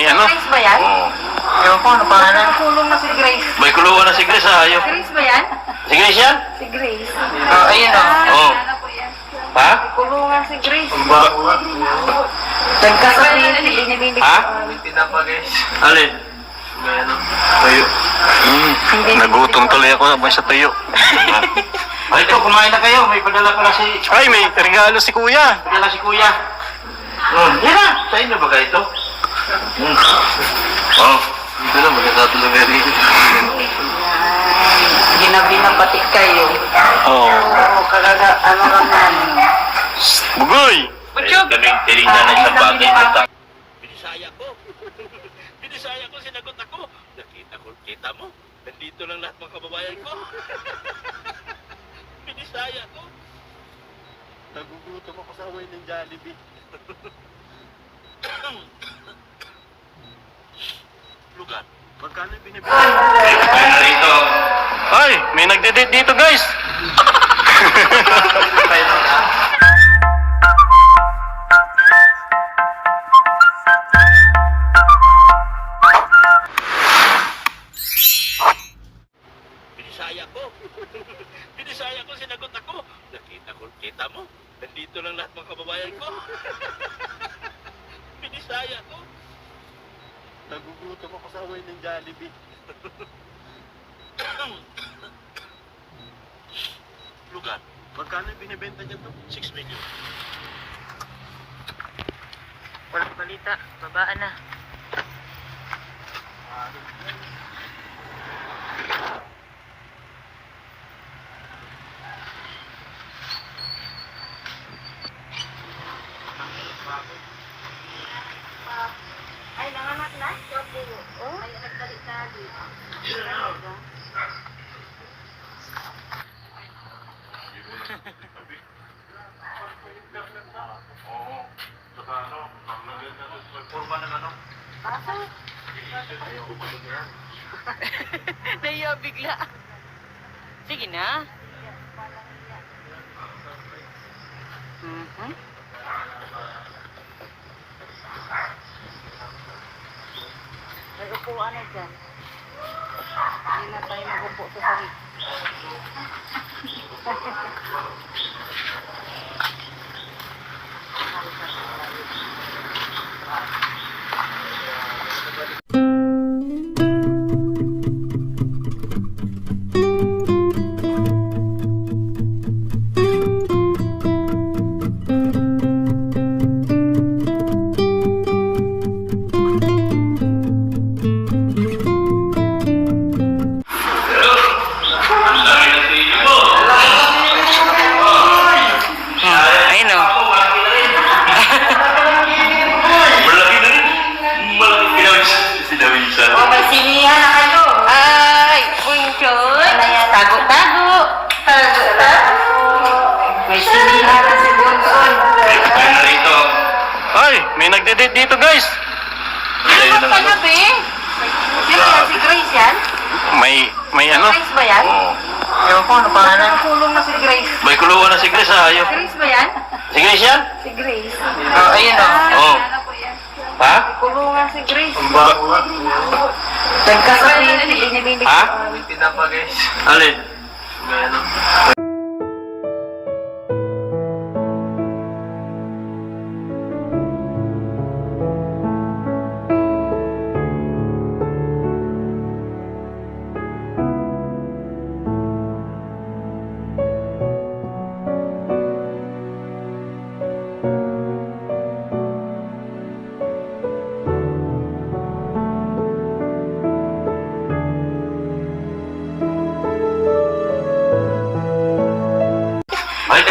may ano? Grace ba yan? Oo. Ewan ko, ano pangalan? Kulong na si Grace. May kulungan na si Grace ha, ayaw. Grace ba yan? Si Grace yan? Si Grace. Oh, ayun o. Oo. Ano po yan? Ha? Kulungan si Grace. Ba- Nagkasabihin, binibinig Ha? Pinapa guys. Alin? May ano. Tayo. Mm, nagutom tuloy ako sabay sa tuyo. Ay, ito, kumain na kayo. May padala pala si... Ay, may regalo si kuya. Padala si Kuya. Hmm. Yan na. Sa inyo ba kayo ito? Oh. Dito na, magkakatulog na rin. Ginabi na pati kayo. Oh. Oo, kagaga, ano lang yan. Bugoy! Kaming tinignan na isang bagay na Binisaya ko. Binisaya ko, sinagot ako. Nakita ko, kita mo. Nandito lang lahat mga kababayan ko. Binisaya ko. Nagugutom ako sa away ng Jollibee. Lugar. Magkano binibigay? Ay, narito. Ay, may nagde-date dito guys. Binisaya ko. Binisaya ko, sinagot ako. Nakita ko, kita mo. Nandito lang lahat mga kababayan ko. Binisaya ko. Nagugutom ako sa away ng Jollibee. Lugar. Magkano yung binibenta niya to? 6 million. Walang balita, babaan na. Ay, nanganak na? Oh? Ay, nagtali-tali. Oo. Saka ano, maglagay na may forma ng ano. Naiya bigla. Sige na. Mhm. May upuan na dyan. Hindi na tayo mag-upo sa sahig. nagde-date dito guys. Ayun Ano ang ano. na? Sino yan? Si Grace yan? May, may ano? Grace ba yan? Oo. Ewan ko, ano pangalan? Kulong na si Grace. May kulungan na si Grace ha, ayaw. Grace ba yan? Si Grace yan? Si Grace. Oh, ayun o. Oo. Ano po yan? Ha? Kulungan si Grace. Ba- Nagkasabihin, binibinig. Ha? Pinapa guys. Alin? May ano.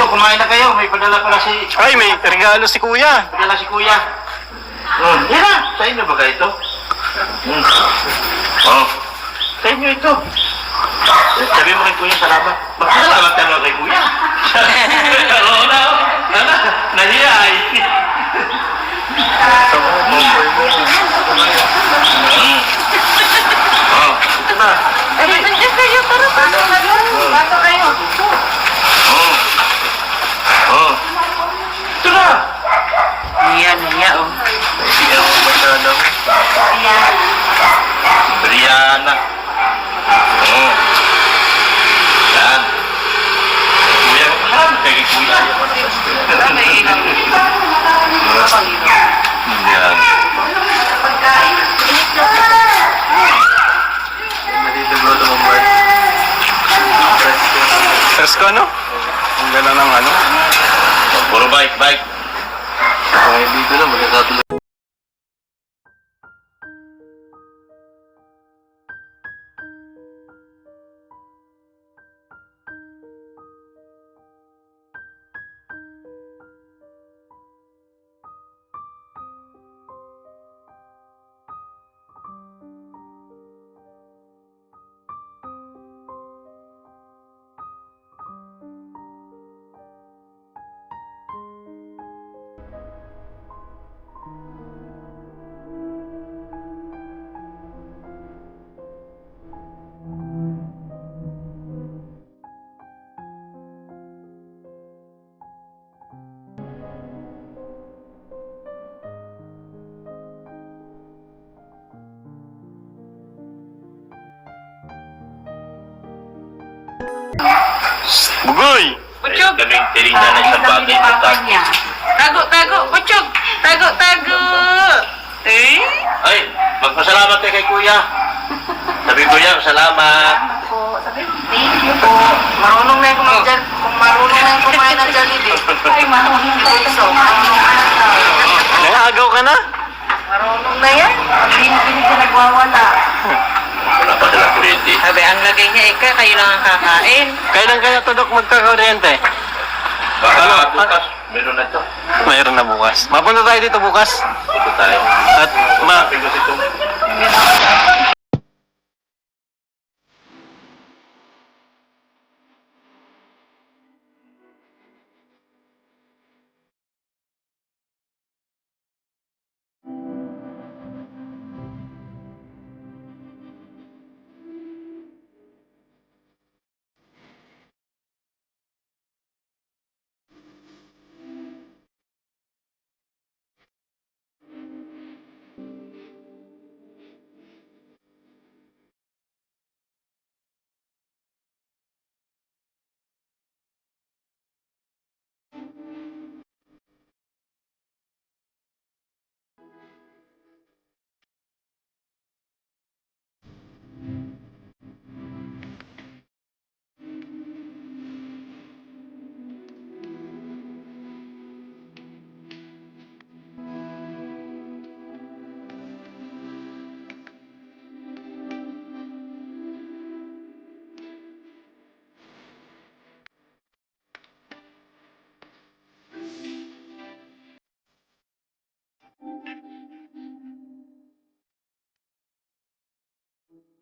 Kumain na kayo. May padala pala si... Ay, may regalo si kuya. Padala si Kuya. Hmm. Yan na. Sa inyo ba kayo ito? Hmm. Oh. Sa inyo ito. Sabi mo kay Kuya, salamat. Magpasalamat ka naman kay Kuya. ano? Ang gala ng ano? Puro bike, bike. Ay, dito na, magkakatuloy. Bugoy! Ayun kaming tinignan ng isang bagay na niya. Tago, tago, butchog! Tago, tago! Eh? Ay, magpasalamat kayo kay kuya. Sabi kuya, salamat. po. Sabi, thank you po. Marunong na yung kumain. Kung marunong na yung kumain ng Jollibee. Ay, marunong na yung so, marunong na na. Nangagaw ka na? Marunong na yan. Binibinig ka nagwawala. Kuryente. Sabi, ang lagay niya, ika, kayo lang ang kakain. Kailan kaya to, Dok, magkakaryente? Baka Ano? bukas, meron na to. Mayroon na bukas. Mapunta tayo dito bukas. Ito tayo. At ma... Sabi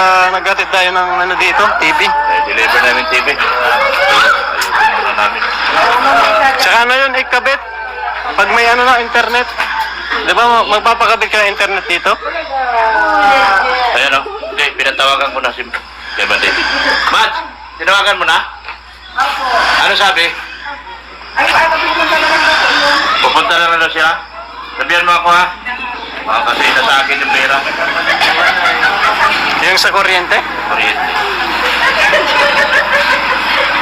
uh, naghatid tayo ng ano dito, TV. Deliver namin TV. Muna namin. Tsaka ano yun, ikabit. Pag may ano na, internet. Di ba ma- magpapakabit ka ng internet dito? Ayan o. Hindi, pinatawagan ko na si kay Bade. Mads, tinawagan mo na? Ano sabi? Pupunta na lang daw siya. Sabihan mo ako ha. Kasi na sa akin yung pera. Yung sa kuryente. Kuryente.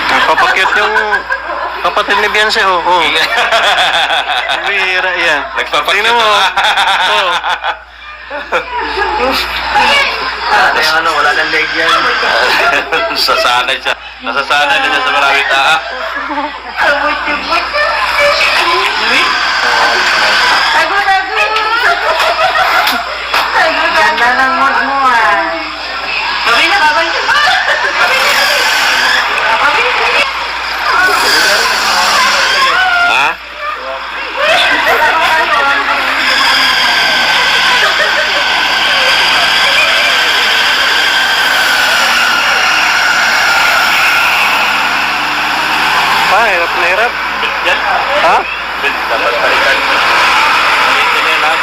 Nagpapakyut yung kapatid ni Beyonce. Oo. Oh, oh. Bira yan. Nagpapakyut Tingnan mo. Oo. Ate, ano, wala nang leg yan. Sasanay siya. Nasasanay na siya sa maraming taa. Tago, tago. nga, hirap na hirap. Yan. Ha? Build dapat balikan. Balikan yan lahat.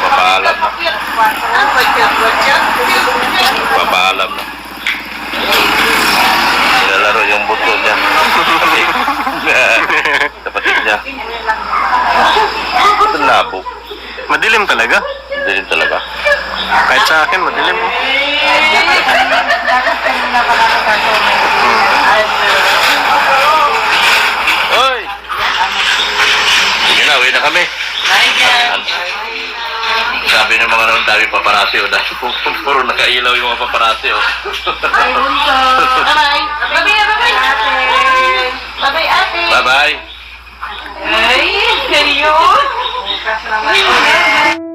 Papaalam na. Papaalam na. Nilalaro yung buto niya. Kapatid niya. Ito labo. Madilim talaga. Sa akin, madilim mo. Hoy! Sige na, uwi na kami. Sabi ng mga naman dami paparazzi, oh. Dahil pu- puro nakailaw yung mga paparazzi, oh. Ay. Bye-bye. Bye-bye, bye-bye. Bye-bye, ate. Bye-bye. Ay, seryo? Bukas naman.